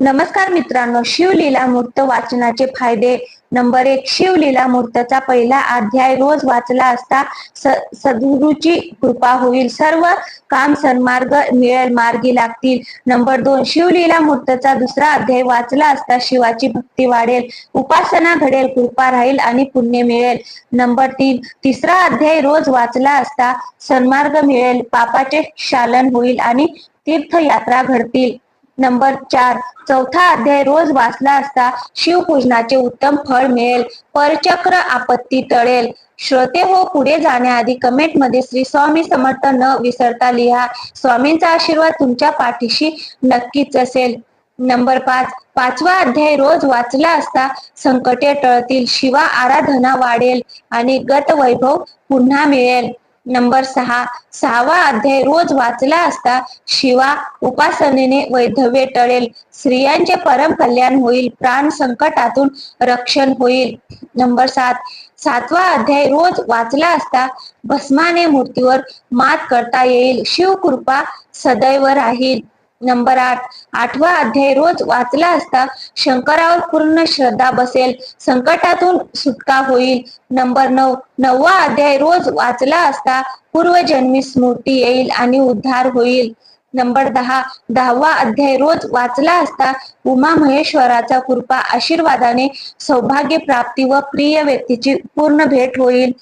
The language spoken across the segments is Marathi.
नमस्कार मित्रांनो शिवलीला मूर्त वाचनाचे फायदे. नंबर एक शिवलीला मूर्तचा पहिला अध्याय रोज वाचला असता स- सद्गुरूची कृपा होईल. सर्व काम सन्मार्ग मिळेल मार्गी लागतील. नंबर दोन शिवलीला मूर्तचा दुसरा अध्याय वाचला असता शिवाची भक्ती वाढेल उपासना घडेल कृपा राहील आणि पुण्य मिळेल. नंबर तीन तिसरा अध्याय रोज वाचला असता सन्मार्ग मिळेल पापाचे शालन होईल आणि तीर्थयात्रा घडतील. नंबर चार चौथा अध्याय रोज वाचला असता शिवपूजनाचे उत्तम फळ मिळेल परचक्र आपत्ती टळेल. श्रोते हो पुढे जाण्याआधी कमेंटमध्ये श्री स्वामी समर्थ न विसरता लिहा. स्वामींचा आशीर्वाद तुमच्या पाठीशी नक्कीच असेल. नंबर पाच पाचवा अध्याय रोज वाचला असता संकटे टळतील शिवा आराधना वाढेल आणि गत वैभव पुन्हा मिळेल. नंबर सहा. सहावा अध्याय रोज वाचला असता शिवा उपासनेने वैधव्य टळेल. स्त्रियांचे परम कल्याण होईल. प्राण संकटातून रक्षण होईल. नंबर सात. सातवा अध्याय रोज वाचला असता भस्माने मूर्तीवर मात करता येईल. शिवकृपा सदैव राहील. नंबर आठ. आठवा अध्याय रोज वाचला असता शंकरावर पूर्ण श्रद्धा बसेल. संकटातून सुटका होईल. नंबर नऊ. नववा अध्याय रोज वाचला असता पूर्वजन्मी स्मृती येईल आणि उद्धार होईल. नंबर दहा. दहावा अध्याय रोज वाचला असता उमा महेश्वराचा कृपा आशीर्वादाने सौभाग्य प्राप्ती व प्रिय व्यक्तीची पूर्ण भेट होईल.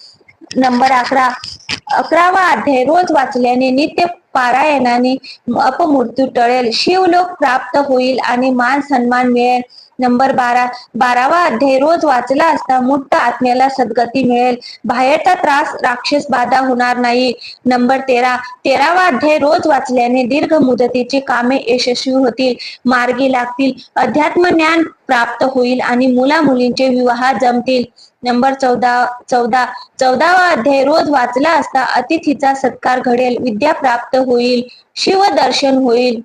नंबर अकरा. अकरावा अध्याय रोज वाचल्याने नित्य पारायणाने अपमृत्यू टळेल. शिवलोक प्राप्त होईल आणि मान सन्मान मिळेल. नंबर बारा बारावा अध्याय रोज वाचला असता मुक्त आत्म्याला सद्गती मिळेल. बाहेरचा त्रास राक्षस बाधा होणार नाही. नंबर तेरा तेरावा अध्याय रोज वाचल्याने दीर्घ मुदतीची कामे यशस्वी होतील मार्गी लागतील अध्यात्म ज्ञान प्राप्त होईल आणि मुला मुलींचे विवाह जमतील. नंबर चौदा चौदा चौदावा अध्याय रोज वाचला असता अतिथीचा सत्कार घडेल विद्या प्राप्त होईल शिव दर्शन होईल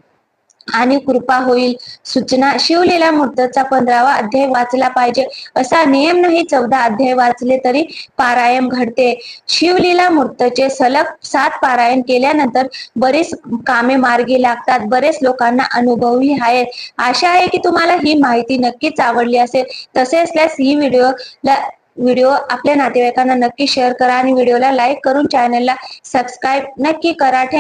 आणि कृपा होईल. सूचना शिवलीला मूर्तचा पंधरावा अध्याय वाचला पाहिजे. असा नियम नाही चौदा अध्याय वाचले तरी पारायण घडते. शिवलीला मूर्तचे सलग सात पारायण केल्यानंतर बरेच कामे मार्गी लागतात. बरेच लोकांना अनुभवही आहेत. आशा आहे की तुम्हाला ही माहिती नक्कीच आवडली असेल. तसे असल्यास ही व्हिडिओ व्हिडिओ आपल्या नातेवाईकांना नक्की शेअर करा आणि व्हिडिओला लाईक करून चॅनलला सबस्क्राईब नक्की करा. थँक्यू